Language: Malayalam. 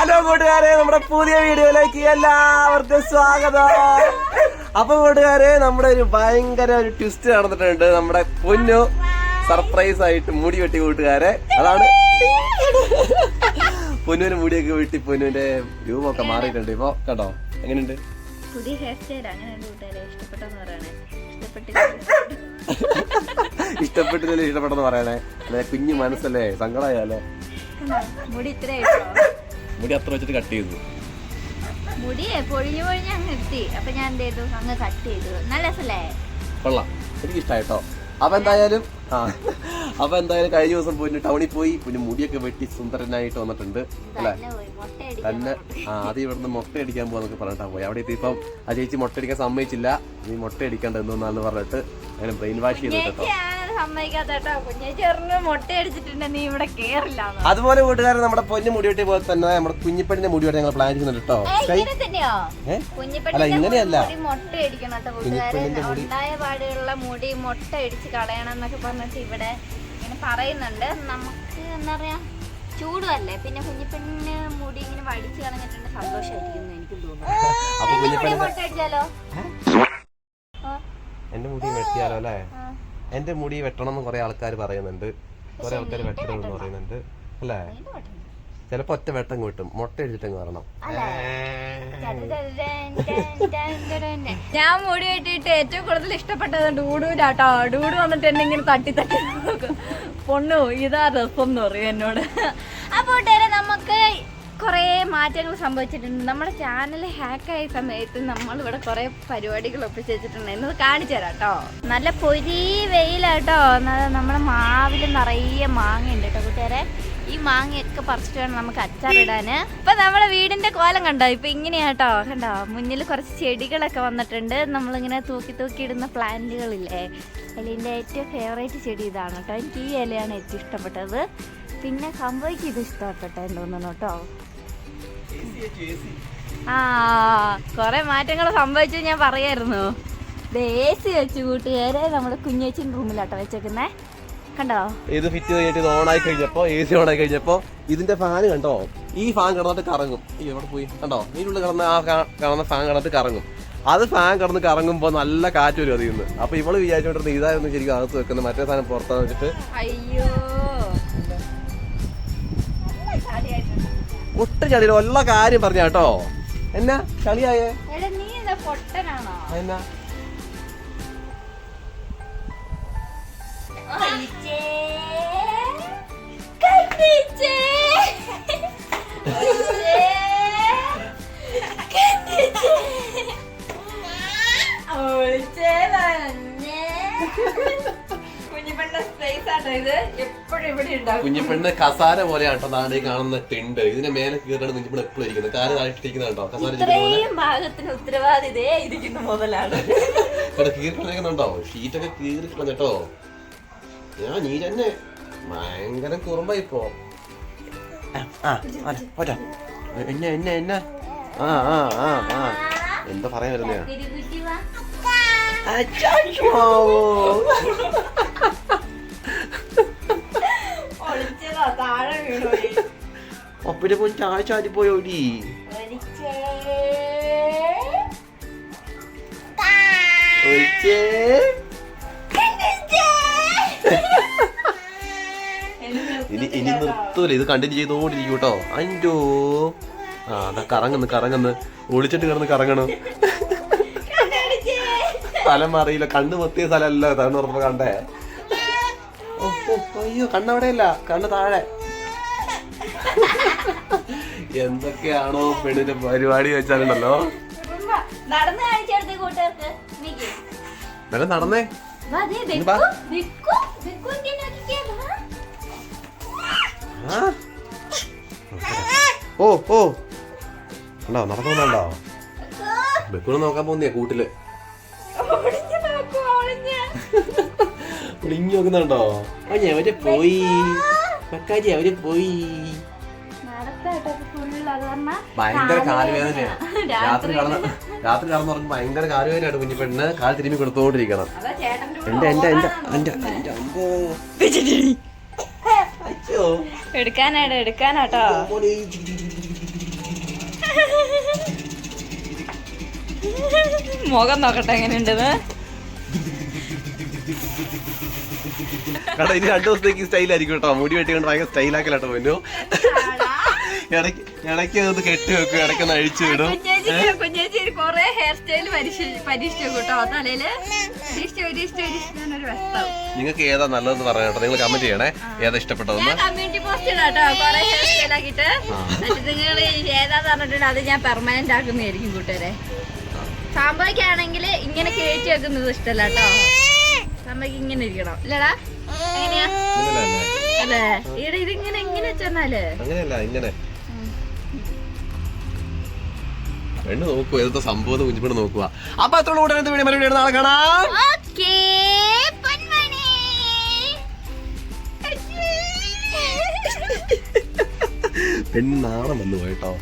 ഹലോ കൂട്ടുകാരെ നമ്മുടെ പുതിയ വീഡിയോയിലേക്ക് എല്ലാവർക്കും സ്വാഗതം. അപ്പൊ കൂട്ടുകാരെ നമ്മുടെ ഒരു ഭയങ്കര ഒരു ട്വിസ്റ്റ് നടന്നിട്ടുണ്ട്. നമ്മുടെ പൊന്നു സർപ്രൈസ് ആയിട്ട് മുടി വെട്ടി കൂട്ടുകാരെ. അതാണ് പൊന്നുവിന് മുടിയൊക്കെ വെട്ടി പൊന്നുവിന്റെ രൂപമൊക്കെ മാറിയിട്ടുണ്ട്. ഇപ്പൊ കേട്ടോ എങ്ങനെയുണ്ട്? പുതിയ ഹെയർ സ്റ്റൈൽ കൂട്ടുകാരെ. ഇഷ്ടപ്പെട്ടെന്ന് പറയണേ. ഇഷ്ടപ്പെട്ടില്ല. ഇഷ്ടപ്പെട്ടില്ല ഇഷ്ടപ്പെട്ടെന്ന് പറയണേ. അല്ലെ കുഞ്ഞു മനസ്സല്ലേ? സങ്കടമായാലേ മുടി ഇത്ര ഇട്ടോ മുടി അത്ര വെച്ചിട്ട് കട്ട് ചെയ്തു. മുടിയെ പൊഴിഞ്ഞു പൊഴിഞ്ഞ് അങ്ങ് എത്തി അപ്പൊ ഞാൻ എന്ത് ചെയ്തു? അങ്ങ് കട്ട് ചെയ്തു. നല്ല രസല്ലേ? കൊള്ളാം. എനിക്ക് ഇഷ്ടമായിട്ടോ അപ്പൊ എന്തായാലും ആ അപ്പൊ എന്തായാലും കഴിഞ്ഞ ദിവസം പോയി ടൗണിൽ പോയി. പിന്നെ മുടിയൊക്കെ വെട്ടി സുന്ദരനായിട്ട് വന്നിട്ടുണ്ട്. അല്ലെ? തന്നെ ആ ആദ്യം ഇവിടുന്ന് മുട്ട അടിക്കാൻ പോകാന്നൊക്കെ പറഞ്ഞിട്ടാ പോയി. അവിടെ എത്തിയപ്പം ആ ചേച്ചി മുട്ട അടിക്കാൻ സമ്മതിച്ചില്ല. നീ മുട്ട അടിക്കണ്ട എന്നൊന്നാന്ന് പറഞ്ഞിട്ട് അങ്ങനെ ബ്രെയിൻ വാഷ് ചെയ്തു കുഞ്ഞേച്ചി സമ്മതിക്കാത്ത കേട്ടോ കുഞ്ഞേച്ചി പറഞ്ഞു നീ ഇവിടെ കേറില്ല അതുപോലെ വീട്ടുകാരൻ നമ്മുടെ പൊന്നു മുടി വെട്ടി പോലെ തന്നെ നമ്മുടെ കുഞ്ഞിപ്പണിന്റെ മുടി വെട്ടി ഞങ്ങൾ പ്ലാൻ ചെയ്യുന്നുണ്ട് കേട്ടോ ഇങ്ങനെ തന്നെയോ? അല്ല, ഇങ്ങനെയല്ല. മുടി മുട്ട അടിക്കണം കേട്ടോ കൂട്ടുകാരൻ ഉണ്ടായ മുടി മുട്ട അടിച്ച് കളയണം എന്നൊക്കെ പറഞ്ഞിട്ട് ഇവിടെ ഇങ്ങനെ പറയുന്നുണ്ട്. നമുക്ക് എന്താ പറയാ ചൂടുമല്ലേ? പിന്നെ കുഞ്ഞിപ്പെണ്ണിന് മുടി ഇങ്ങനെ വടിച്ച് കളഞ്ഞിട്ടുണ്ട്. സന്തോഷമായിരിക്കും എനിക്ക് തോന്നുന്നു. മുട്ട അടിച്ചാലോ എന്റെ മുടി വെട്ടിയാലോ അല്ലേ? എന്റെ മുടി വെട്ടണം എന്ന് കൊറേ ആൾക്കാർ പറയുന്നുണ്ട്. കൊറേ ആൾക്കാർ വെട്ടണം എന്ന് പറയുന്നുണ്ട്. അല്ലേ. ചിലപ്പോ ഒറ്റ വെട്ടം കിട്ടും. മുട്ട അടിച്ചിട്ടങ്ങ് വരണം. ഞാൻ മുടി വെട്ടിയിട്ട് ഏറ്റവും കൂടുതൽ ഇഷ്ടപ്പെട്ടത് ഡൂഡൂരാട്ടോ. ഡൂഡു വന്നിട്ട് എന്നെ ഇങ്ങനെ തട്ടി തട്ടി നോക്കും. പൊണ്ണു. ഇതാ രസം എന്ന് പറയും എന്നോട്. അപ്പോൾ നമുക്ക് കുറേ മാറ്റങ്ങൾ സംഭവിച്ചിട്ടുണ്ട്. നമ്മുടെ ചാനൽ ഹാക്കായ സമയത്ത് നമ്മൾ ഇവിടെ കുറേ പരിപാടികൾ ഒപ്പിച്ചിട്ടുണ്ടായിരുന്നു എന്നത് കാണിച്ചു തരാം കേട്ടോ നല്ല പൊരി വെയിലാട്ടോ. നമ്മുടെ മാവിൽ നിറയെ മാങ്ങയുണ്ട് കേട്ടോ കൂട്ടുകാരെ. ഈ മാങ്ങയൊക്കെ പറിച്ചിട്ട് വേണം നമുക്ക് അച്ചാറിടാന്. ഇപ്പൊ നമ്മുടെ വീടിന്റെ കോലം കണ്ടോ? ഇപ്പൊ ഇങ്ങനെയാട്ടോ. കണ്ടോ? മുന്നിൽ കുറച്ച് ചെടികളൊക്കെ വന്നിട്ടുണ്ട്. നമ്മളിങ്ങനെ തൂക്കി തൂക്കി ഇടുന്ന പ്ലാന്റുകളില്ലേ? അതിന്റെ ഏറ്റവും ഫേവറേറ്റ് ചെടി ഇതാണ് കേട്ടോ എനിക്ക് ഈ ഇലയാണ് ഏറ്റവും ഇഷ്ടപ്പെട്ടത്. പിന്നെ സംഭവിക്കും ഇത് ഇഷ്ടപ്പെട്ടെന്ന് തോന്നുന്നു കേട്ടോ ആ കുറെ മാറ്റങ്ങൾ സംഭവിച്ചു ഞാൻ പറയായിരുന്നു. എ സി വെച്ച് കൂട്ടുകാരെ. നമ്മുടെ കുഞ്ഞേച്ചിൻ റൂമിലാട്ടോ വെച്ചേക്കുന്നേ. കണ്ടോ? ഇത് ഫിറ്റ് കഴിഞ്ഞിട്ട് ഇത് ഓൺ ആയി കഴിഞ്ഞപ്പോ എ സി ഓൺ ആയി കഴിഞ്ഞപ്പോ ഇതിന്റെ ഫാൻ കണ്ടോ? ഈ ഫാൻ കിടന്നിട്ട് കറങ്ങും. ഈ എവിടെ പോയി? കണ്ടോ? ഇതിനുള്ളിൽ കിടന്ന ആ കിടന്ന ഫാൻ കിടന്നിട്ട് കറങ്ങും. അത് ഫാൻ കിടന്ന് കറങ്ങുമ്പോ നല്ല കാറ്റ് വരും അതിൽ നിന്ന്. അപ്പൊ ഇവൾ വിചാരിച്ചോണ്ടിരുന്ന ഇതായിരുന്നു ശരിക്കും അകത്ത് വെക്കുന്നത് മറ്റേ സാധനം പുറത്താന്ന് വെച്ചിട്ട്. അയ്യോ. ഒട്ടും ചളിയില്ല ഉള്ള കാര്യം പറഞ്ഞ കേട്ടോ. എന്നാ ചളിയായേ എന്നാ? കുഞ്ഞിപ്പണ്ട സ്പേസ് ആട്ടോ ഇത്. കുഞ്ഞിപ്പെണ്ണ് കസാര പോലെയാണ് കേട്ടോ നാട് കാണുന്ന ടിണ്ട് ഇതിന്റെ മേലെ കീറാണ് കുഞ്ഞിപ്പെണ്ണ് എപ്പോഴും ഇരിക്കുന്നത്. കാൽ താഴ്ത്തിരിക്കുന്ന കേട്ടോ കസാര പോലെ. ഇത്രയും ഭാഗത്തിന് ഉത്തരവാദിതേ ഇരിക്കുന്ന മുതലാണ്. ഇവിടെ കീറി കളയുന്നുണ്ടോ ഷീറ്റൊക്കെ കീറിക്കണം കേട്ടോ. ഞാൻ നീ തന്നെ ഭയങ്കര കുറുമ്പായി പോ ആ, ആ, പോറ്റാ. എന്നെ എന്നെ എന്നെ. ആ ആ ആ ആ. എന്താ പറയാൻ വരുന്നയാ തിരുകുറ്റി ഒപ്പിന്റെ പോയി ചായ ചാടി പോയോടി ഒളിച്ചേ. ഒഴിച്ചേ കണ്ടിച്ചേ. ഇനി ഇനി നിർത്തൂല ഇത് കണ്ടിന്യൂ ചെയ്തോണ്ടിരിക്കും കേട്ടോ അഞ്ചോ ആ അതാ കറങ്ങുന്നു കറങ്ങുന്നു ഒളിച്ചിട്ട് കിടന്ന് കറങ്ങണം. സ്ഥലം അറിയില്ല കണ്ണ് പൊത്തിയ സ്ഥലമല്ല താന്ന് പറഞ്ഞപ്പോ കണ്ടേ അയ്യോ കണ്ണവിടെയല്ല കണ്ണ് താഴെ എന്തൊക്കെയാണോ പെണ്ണിന്റെ പരിപാടി വെച്ചാലുണ്ടല്ലോ. നല്ല നടന്നേ ഓ ഓ. ഉണ്ടോ നടക്കുന്നുണ്ടോ? ബെക്കു, ബെക്കൂണ് നോക്കാൻ പോന്നിയാ കൂട്ടിൽ? ഒളിഞ്ഞു നോക്കുന്നുണ്ടോ? ഞാൻ മറ്റേ പോയി. മക്കാരി അവർ പോയി. ഭയങ്കര കാലുവേദനയാണ് രാത്രി കടന്ന് രാത്രി കടന്നുറങ്ങും ഭയങ്കര കാലുവേദനയാണ് കുഞ്ഞു. പെണ്ണ് കാൽ തിരുമ്പി കൊടുത്തോണ്ടിരിക്കണം. എന്റെ എന്റെ എന്റെ എന്റെ എന്റെ അമ്പോ. എടുക്കാനായിട്ട് എടുക്കാനാട്ടോ. മുഖം നോക്കട്ടെ എങ്ങനെയുണ്ടെന്ന്? കാരണം ഇനി രണ്ടു ദിവസത്തേക്ക് സ്റ്റൈലായിരിക്കും കേട്ടോ. മുടി വെട്ടിക്കൊണ്ട് ഭയങ്കര സ്റ്റൈലാക്കലാട്ടോ പൊന്നു. ഇടയ്ക്ക് ഇടയ്ക്ക് ഒന്ന് കെട്ടി വെക്കും ഇടയ്ക്ക് ഒന്ന് അഴിച്ചു വിടും. കുഞ്ഞേച്ചി കൊറേ ഹെയർ സ്റ്റൈൽ പരീക്ഷിച്ചു കേട്ടോ. തലയിൽ നിങ്ങൾക്ക് ഏതാ നല്ലതെന്ന് പറയാം കേട്ടോ. നിങ്ങൾ കമന്റ് ചെയ്യണേ. ഏതാ ഇഷ്ടപ്പെട്ടതെന്ന്? ഞാൻ കമ്മ്യൂണിറ്റി പോസ്റ്റ് ഇടാട്ടോ കൊറേ ഹെയർ സ്റ്റൈൽ ആക്കിയിട്ട്. എന്നിട്ട് നിങ്ങൾ ഏതാന്ന് പറഞ്ഞിട്ടുണ്ട് അത് ഞാൻ പെർമനന്റ് ആക്കുന്നതായിരിക്കും കൂട്ടുകാരെ. സാമ്പാക്കാണെങ്കിൽ ഇങ്ങനെ കയറ്റി വെക്കുന്നത് ഇഷ്ടമല്ല കേട്ടോ. സാമ്പായ്ക്ക് ഇങ്ങനെ ഇരിക്കണം ഇല്ലടാ. എങ്ങനെയാ? ഇങ്ങനെയല്ല? അല്ലേ ഇവിടെ ഇതിങ്ങനെ എങ്ങനെ ചെന്നാൽ അങ്ങനെയല്ല ഇങ്ങനെ. പെണ്ണ് നോക്കുക സംഭവം കുഞ്ഞിപ്പെണ്ണ് നോക്കുക. അപ്പൊ അത്ര കൂടെ വീഡിയോ മറുപടി നാളെ കാണാം. ഓക്കേ പൊന്മണി. പെണ്ണ് നാളെ വന്നു പോയിട്ടോ